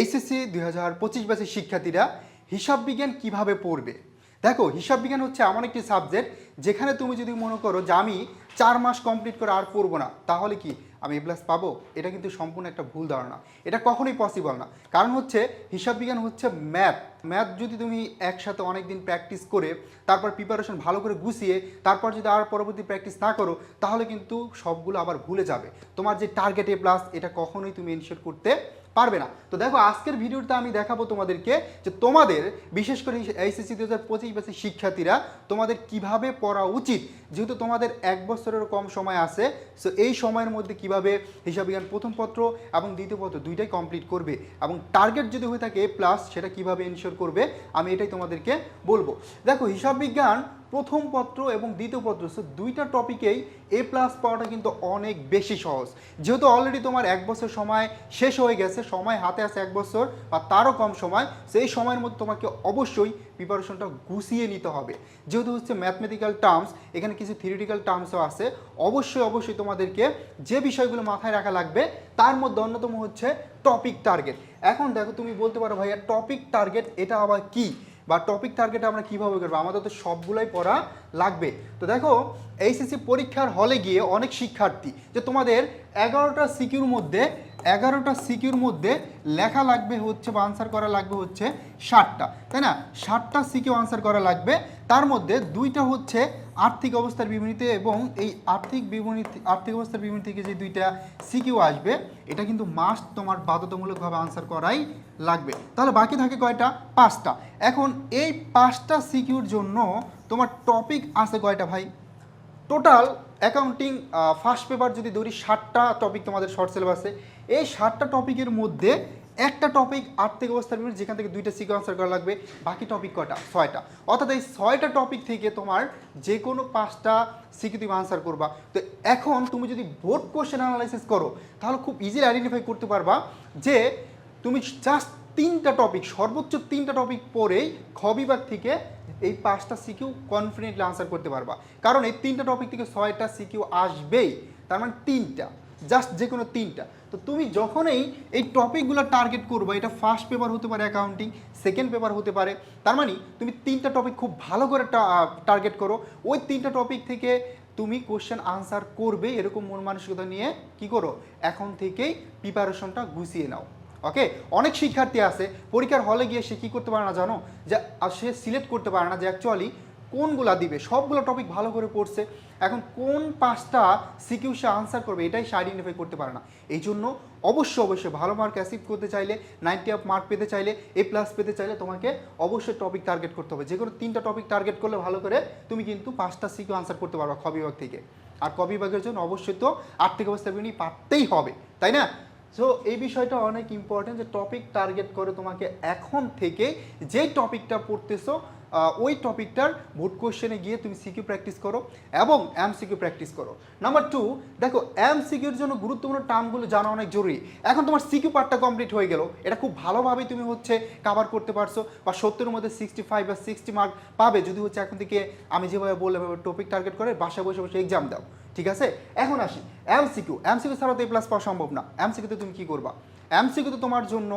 HSC দুই হাজার পঁচিশ ব্যাচের শিক্ষার্থীরা হিসাব বিজ্ঞান কীভাবে পড়বে? দেখো, হিসাব বিজ্ঞান হচ্ছে এমন একটি সাবজেক্ট যেখানে তুমি যদি মনে করো যে আমি চার মাস কমপ্লিট করে আর পড়ব না, তাহলে কি আমি এ প্লাস পাবো? এটা কিন্তু সম্পূর্ণ একটা ভুল ধারণা। এটা কখনোই পসিবল না। কারণ হচ্ছে হিসাব বিজ্ঞান হচ্ছে ম্যাথ ম্যাথ যদি তুমি একসাথে অনেক দিন প্র্যাকটিস করে, তারপর প্রিপারেশন ভালো করে গুছিয়ে, তারপর যদি আর পরবর্তী প্র্যাকটিস না করো, তাহলে কিন্তু সবগুলো আবার ভুলে যাবে। তোমার যে টার্গেট এ প্লাস এটা কখনোই তুমি এনশিওর করতে পারবে না। তো দেখো, আজকের ভিডিওতে আমি দেখাবো তোমাদেরকে যে তোমাদের, বিশেষ করে এইচএসসি দু হাজার পঁচিশ ব্যাচের শিক্ষার্থীরা তোমাদের কীভাবে পড়া উচিত। যেহেতু তোমাদের এক বছরের কম সময় আছে সো এই সময়ের মধ্যে কীভাবে হিসাব বিজ্ঞান প্রথম পত্র এবং দ্বিতীয় পত্র দুইটাই কমপ্লিট করবে এবং টার্গেট যদি হয়ে থাকে এ প্লাস সেটা কীভাবে এনশিওর করবে, আমি এটাই তোমাদেরকে বলব। দেখো, হিসাব বিজ্ঞান প্রথম পত্র এবং দ্বিতীয় পত্র সো দুইটা টপিকেই এ প্লাস পাওয়াটা কিন্তু অনেক বেশি সহজ। যেহেতু অলরেডি তোমার এক বছর সময় শেষ হয়ে গেছে, সময় হাতে আছে এক বছর বা তারও কম সময় সেই সময়ের মধ্যে তোমাকে অবশ্যই প্রিপারেশনটা গুছিয়ে নিতে হবে। যেহেতু হচ্ছে ম্যাথমেটিক্যাল টার্মস এখানে কিছু থিওরিটিক্যাল টার্মসও আছে, অবশ্যই অবশ্যই তোমাদেরকে যে বিষয়গুলো মাথায় রাখা লাগবে, তার মধ্যে অন্যতম হচ্ছে টপিক টার্গেট এখন দেখো, তুমি বলতে পারো ভাইয়া টপিক টার্গেট এটা আবার কি? বা টপিক টার্গেট আমরা কীভাবে করব? আমাদের তো সবগুলোই পড়া লাগবে। তো দেখো, এইচএসসি পরীক্ষার হলে গিয়ে অনেক শিক্ষার্থী, যে তোমাদের এগারোটা সিকিউর মধ্যে, এগারোটা সিকিউর মধ্যে লেখা লাগবে হচ্ছে বা আনসার করা লাগবে হচ্ছে ষাটটা। তাই না? ষাটটা সিকিউ আনসার করা লাগবে। তার মধ্যে দুইটা হচ্ছে আর্থিক অবস্থার বিবরণীতে এবং এই আর্থিক বিবরণী আর্থিক অবস্থার বিবরণী থেকে যে দুইটা সিকিউ আসবে, এটা কিন্তু মাস্ট তোমার বাধ্যতামূলকভাবে আনসার করাই লাগবে। তাহলে বাকি থাকে কয়টা? পাঁচটা। এখন এই পাঁচটা সিকিউর জন্য তোমার টপিক আছে কয়টা ভাই? টোটাল অ্যাকাউন্টিং ফার্স্ট পেপার যদি ধরি ষাটটা টপিক তোমাদের শর্ট সিলেবাসে এই ষাটটা টপিকের মধ্যে একটা টপিক আর্থিক অবস্থার বিবরণী যেখান থেকে দুইটা সিকিউ আনসার করা লাগবে, বাকি টপিক কটা ছয়টা। অর্থাৎ এই ছয়টা টপিক থেকে তোমার যে কোনো পাঁচটা সিকিউ তুমি আনসার করবা। তো এখন তুমি যদি বোর্ড কোশ্চেন অ্যানালাইসিস করো, তাহলে খুব ইজিলি আইডেন্টিফাই করতে পারবা যে তুমি জাস্ট তিনটা টপিক সর্বোচ্চ তিনটা টপিক পরেই খ বিভাগ থেকে এই পাঁচটা সিকিউ কনফিডেন্টলি আনসার করতে পারবা। কারণ এই তিনটা টপিক থেকে ছয়টা সিকিউ আসবেই, তার মানে তিনটা জাস্ট যে কোনো তিনটা। তো তুমি যখনই এই টপিকগুলো টার্গেট করবে, এটা ফার্স্ট পেপার হতে পারে অ্যাকাউন্টিং সেকেন্ড পেপার হতে পারে, তার মানে তুমি তিনটা টপিক খুব ভালো করে টার্গেট করো, ওই তিনটা টপিক থেকে তুমি কোশ্চেন আনসার করবে, এরকম মন মানসিকতা নিয়ে কি করো? এখন থেকেই প্রিপারেশনটা গুছিয়ে নাও। ওকে অনেক শিক্ষার্থী আছে, পরীক্ষার হলে গিয়ে সে কী করতে পারে না জানো? যে সে সিলেক্ট করতে পারে না যে অ্যাকচুয়ালি কোনগুলা দিবে, সবগুলো টপিক ভালো করে পড়ছে, এখন কোন পাঁচটা সিকিউ সে আনসার করবে, এটাই সে আইডেন্টিফাই করতে পারে না। এই জন্য অবশ্যই অবশ্যই ভালো মার্ক অ্যাসিভ করতে চাইলে নাইনটি আপ মার্ক পেতে চাইলে এ প্লাস পেতে চাইলে তোমাকে অবশ্যই টপিক টার্গেট করতে হবে। যে কোনো তিনটা টপিক টার্গেট করলে ভালো করে তুমি কিন্তু পাঁচটা সিকিউ আনসার করতে পারবা খ বিভাগ থেকে। আর ক বিভাগের জন্য অবশ্যই তো আর্থিক অবস্থা বিবরণী পারতেই হবে, তাই না? সো এই বিষয়টা অনেক ইম্পর্টেন্ট যে টপিক টার্গেট করে তোমাকে এখন থেকে যে টপিকটা পড়তেছো ওই টপিকটার ভোট কোশ্চেনে গিয়ে তুমি সিকিউ প্র্যাকটিস করো এবং এম সিকিউ প্র্যাকটিস করো। নাম্বার টু দেখো এম সিকিউর জন্য গুরুত্বপূর্ণ টার্মগুলো জানা অনেক জরুরি। এখন তোমার সিকিউ পার্টটা কমপ্লিট হয়ে গেল। এটা খুব ভালোভাবে তুমি হচ্ছে কাভার করতে পারছ বা সত্তরের মধ্যে সিক্সটি ফাইভ বা সিক্সটি মার্ক পাবে। যদি হচ্ছে এখন থেকে আমি যেভাবে বললাম টপিক টার্গেট করে বাসায় বসে বসে এক্সাম দাও। ঠিক আছে? এখন আসি। এমসিকিউ এমসিকিউ ছাড়া তো এ প্লাস পাওয়া সম্ভব না। এমসিকিউতে তুমি কি করবা? এমসিকিউতে তোমার জন্য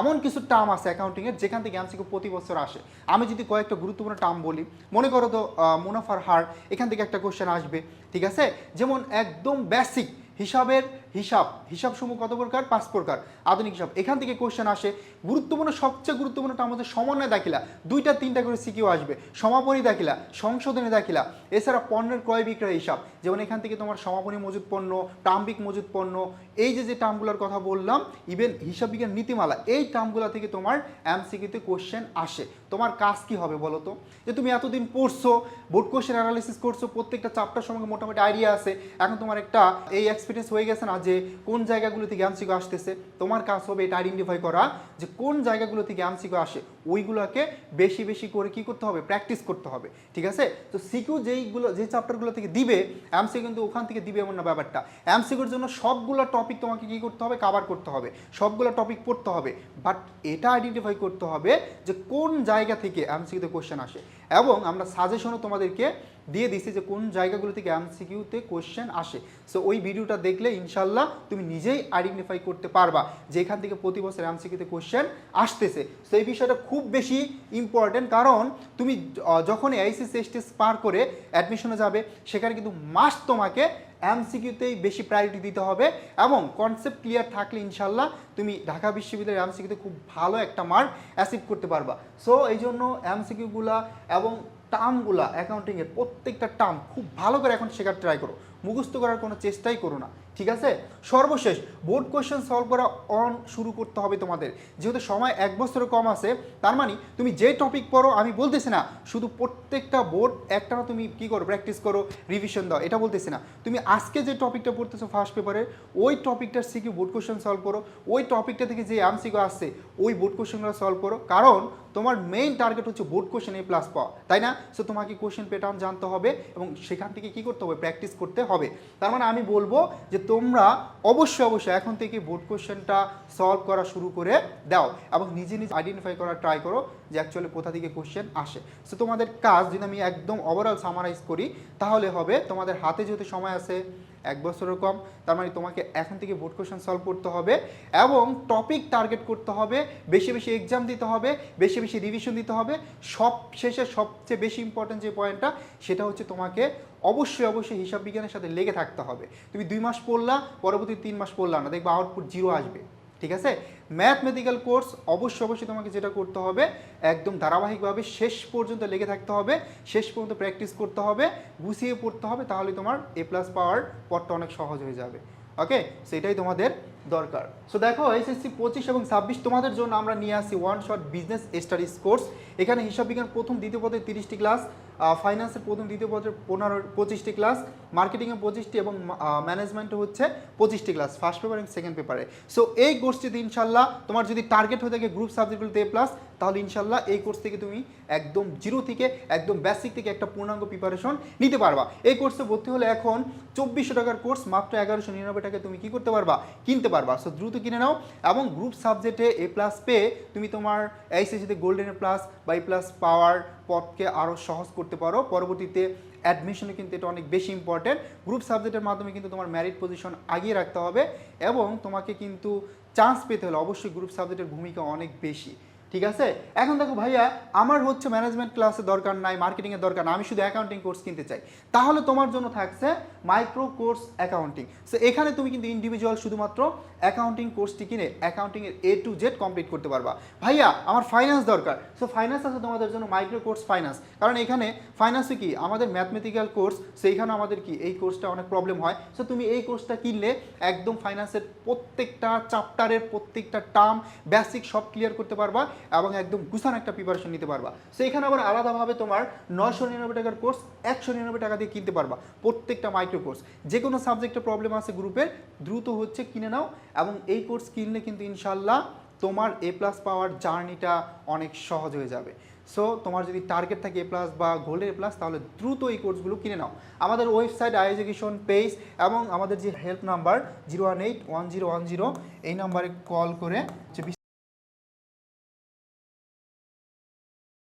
এমন কিছু টার্ম আছে অ্যাকাউন্টিংয়ের যেখান থেকে এমসিকিউ প্রতি বছর আসে। আমি যদি কয়েকটা গুরুত্বপূর্ণ টার্ম বলি, মনে করো তো মুনাফার হার, এখান থেকে একটা কোয়েশ্চেন আসবে, ঠিক আছে? যেমন একদম বেসিক হিসাবের হিসাব হিসাব সমূহ কত প্রকার? পাঁচ প্রকার। আধুনিক হিসাব। এখান থেকে কোশ্চেন আসে, গুরুত্বপূর্ণ, সবচেয়ে গুরুত্বপূর্ণ আমাদের সমন্বয় দাখিলা। দুইটা, তিনটা করে সিকিউ আসবে। সমাপনী দাখিলা, সংশোধনী দাখিলা। এছাড়া পণ্যের ক্রয় বিক্রয় হিসাব। যেমন এখান থেকে তোমার সমাপনী মজুদ পণ্য টার্মিক মজুদ পণ্য, এই যে যে টার্মগুলোর কথা বললাম ইভেন হিসাব বিজ্ঞান নীতিমালা, এই টার্মগুলো থেকে তোমার এমসিকিউতে কোশ্চেন আসে। তোমার কাজ কি হবে বলো তো? যে, তুমি এতদিন পড়ছো বোর্ড কোশ্চেন অ্যানালিসিস করছ, প্রত্যেকটা চাপটার সঙ্গে মোটামুটি আইডিয়া আছে। এখন তোমার একটা, এই এক্সপিরিয়েন্স হয়ে গেছে না যে কোন জায়গাগুলো থেকে এমসিকিউ আসতেছে, তোমার কাজ হবে এটা আইডেন্টিফাই করা যে কোন জায়গাগুলো থেকে এমসিকিউ আসে, ওইগুলোকে বেশি বেশি করে কি করতে হবে? প্র্যাকটিস করতে হবে, ঠিক আছে? তো সিকিউ যেইগুলো, যে চ্যাপ্টারগুলো থেকে দিবে এমসি কিন্তু ওখান থেকে দিবে এমন না ব্যাপারটা। এমসিকিউর জন্য সবগুলো টপিক তোমাকে কি করতে হবে? কাভার করতে হবে। সবগুলো টপিক পড়তে হবে। বাট এটা আইডেন্টিফাই করতে হবে যে কোন জায়গা থেকে এমসিকিউতে কোশ্চেন আসে। এবং আমরা সাজেশনও তোমাদেরকে দিয়ে দিছি যে কোন জায়গাগুলো থেকে এমসিকিউতে কোশ্চেন আসে। সো ওই ভিডিওটা দেখলে ইনশাল্লাহ তুমি নিজেই আইডেন্টিফাই করতে পারবা যে এখান থেকে প্রতি বছর এমসিকিউতে কোশ্চেন আসতেছে। সো এই বিষয়টা খুব বেশি ইম্পর্টেন্ট কারণ তুমি যখন এইচএস এসটিএস পার করে অ্যাডমিশনে যাবে, সেখানে কিন্তু মাস্ট তোমাকে এমসিকিউতেই বেশি প্রায়োরিটি দিতে হবে এবং কনসেপ্ট ক্লিয়ার থাকলে ইনশাল্লাহ তুমি ঢাকা বিশ্ববিদ্যালয়ের এমসিকিউতে খুব ভালো একটা মার্ক অ্যাচিভ করতে পারবা। সো এই জন্য এমসিকিউগুলা এবং টার্মগুলা অ্যাকাউন্টিংয়ের প্রত্যেকটা টার্ম খুব ভালো করে এখন শেখার ট্রাই করো। মুখস্থ করার কোনো চেষ্টাই করো না। ঠিক আছে? সর্বশেষ বোর্ড কোয়েশ্চেন সলভ করা অন শুরু করতে হবে তোমাদের। যেহেতু সময় এক বছরের কম আছে, তার মানে তুমি যে টপিক পড়ো, আমি বলতেছি না, শুধু প্রত্যেকটা বোর্ড একটা না তুমি কী করো প্র্যাকটিস করো রিভিশন দাও, এটা বলতেছি না। তুমি আজকে যে টপিকটা পড়তেছো ফার্স্ট পেপারে ওই টপিকটার সিকিউ বোর্ড কোয়েশ্চেন সলভ করো, ওই টপিকটা থেকে যে এমসিকিউ আসছে, ওই বোর্ড কোয়েশ্চেনগুলো সলভ করো। কারণ তোমার মেইন টার্গেট হচ্ছে বোর্ড কোশ্চেন এ প্লাস পাওয়া, তাই না? সো তোমাকে কোশ্চেন প্যাটার্ন জানতে হবে এবং সেখান থেকে কি করতে হবে প্র্যাকটিস করতে হবে। তার মানে আমি বলব যে তোমরা অবশ্যই অবশ্যই এখন থেকে বোর্ড কোশ্চেনটা সলভ করা শুরু করে দাও এবং নিজে নিজে আইডেন্টিফাই করার ট্রাই করো যে অ্যাকচুয়ালি কোথা থেকে কোশ্চেন আসে। সো তোমাদের কাজ যদি আমি একদম ওভারঅল সামারাইজ করি, তাহলে হবে তোমাদের হাতে যেহেতু সময় আছে, এক বছরের কম, তার মানে তোমাকে এখন থেকে বোর্ড কোশ্চেন সলভ করতে হবে এবং টপিক টার্গেট করতে হবে, বেশি বেশি এক্সাম দিতে হবে, বেশি বেশি রিভিশন দিতে হবে। সব শেষে সবচেয়ে বেশি ইম্পর্টেন্ট যে পয়েন্টটা সেটা হচ্ছে তোমাকে অবশ্যই অবশ্যই হিসাব বিজ্ঞানের সাথে লেগে থাকতে হবে। তুমি দুই মাস পড়লা, পরবর্তী তিন মাস পড়লা না, দেখবা আউটপুট জিরো আসবে, ঠিক আছে? ম্যাথমেটিক্যাল কোর্স অবশ্যই অবশ্যই তোমাকে যেটা করতে হবে, একদম ধারাবাহিকভাবে শেষ পর্যন্ত লেগে থাকতে হবে, শেষ পর্যন্ত প্র্যাকটিস করতে হবে, গুছিয়ে পড়তে হবে, তাহলে তোমার এ প্লাস পাওয়ার পথটা অনেক সহজ হয়ে যাবে। ওকে সেটাই তোমাদের দরকার। সো দেখো এসএসসি পঁচিশ এবং ছাব্বিশ তোমাদের জন্য আমরা নিয়ে আসি one shot business studies course এখানে হিসাব বিজ্ঞান প্রথম, দ্বিতীয় পদে তিরিশটি ক্লাস ফাইন্যান্সের প্রথম, দ্বিতীয় পদের পনেরো, পঁচিশটি ক্লাস মার্কেটিংয়ে পঁচিশটি এবং ম্যানেজমেন্টে হচ্ছে পঁচিশটি ক্লাস ফার্স্ট পেপার এবং সেকেন্ড পেপারে সো এই কোর্সটিতে ইনশাল্লাহ তোমার যদি টার্গেট হয়ে থাকে গ্রুপ সাবজেক্টগুলোতে এ প্লাস তাহলে ইনশাল্লাহ এই কোর্স থেকে তুমি একদম জিরো থেকে একদম বেসিক থেকে একটা পূর্ণাঙ্গ প্রিপারেশন নিতে পারবা। এই কোর্সে ভর্তি হলে এখন চব্বিশশো টাকার কোর্স মাত্র এগারোশো নিরানব্বই টাকায় তুমি কি করতে পারবা? কিনতে পারবা। সো দ্রুত কিনে নাও এবং গ্রুপ সাবজেক্টে এ প্লাস পেয়ে তুমি তোমার এইচএসিতে গোল্ডেন এ প্লাস বা এ প্লাস পাওয়ার পথকে আরও সহজ করতে পারো। পরবর্তীতে অ্যাডমিশনে কিন্তু এটা অনেক বেশি ইম্পর্টেন্ট গ্রুপ সাবজেক্টের মাধ্যমে কিন্তু তোমার ম্যারিট পজিশন আগিয়ে রাখতে হবে এবং তোমাকে কিন্তু চান্স পেতে হলে অবশ্যই গ্রুপ সাবজেক্টের ভূমিকা অনেক বেশি। ঠিক আছে? এখন দেখো ভাইয়া, আমার হচ্ছে ম্যানেজমেন্ট ক্লাসে দরকার নাই মার্কেটিংয়ের দরকার না, আমি শুধু অ্যাকাউন্টিং কোর্স কিনতে চাই। তাহলে তোমার জন্য থাকছে মাইক্রো কোর্স অ্যাকাউন্টিং। সো এখানে তুমি কিন্তু ইন্ডিভিজুয়াল শুধুমাত্র অ্যাকাউন্টিং কোর্সটি কিনে অ্যাকাউন্টিংয়ের এ টু জেড কমপ্লিট করতে পারবা। ভাইয়া, আমার ফাইন্যান্স দরকার। সো ফাইন্যান্স আছে তোমাদের জন্য মাইক্রো কোর্স ফাইন্যান্স কারণ এখানে ফাইন্যান্সে কি? আমাদের ম্যাথমেটিক্যাল কোর্স সেইখানে আমাদের কি? এই কোর্সটা অনেক প্রবলেম হয়। সো তুমি এই কোর্সটা কিনলে একদম ফাইন্যান্সের প্রত্যেকটা চ্যাপ্টারের প্রত্যেকটা টার্ম বেসিক সব ক্লিয়ার করতে পারবা এবং একদম গুছানো একটা প্রিপারেশন নিতে পারবা। সো এখানে আবার আলাদাভাবে তোমার নয়শো নিরানব্বই টাকার কোর্স একশো নিরানব্বই টাকা দিয়ে কিনতে পারবা। প্রত্যেকটা মাইক্রো কোর্স যে কোনো সাবজেক্টে প্রবলেম আছে গ্রুপের দ্রুত হচ্ছে কিনে নাও এবং এই কোর্স কিনলে কিন্তু ইনশাল্লাহ তোমার এ প্লাস পাওয়ার জার্নিটা অনেক সহজ হয়ে যাবে। সো তোমার যদি টার্গেট থাকে এ প্লাস বা গোল্ডের প্লাস তাহলে দ্রুত এই কোর্সগুলো কিনে নাও। আমাদের ওয়েবসাইট আই এডুকেশন পেজ এবং আমাদের যে help number zero one eight one zero one zero এই নাম্বারে কল করে যে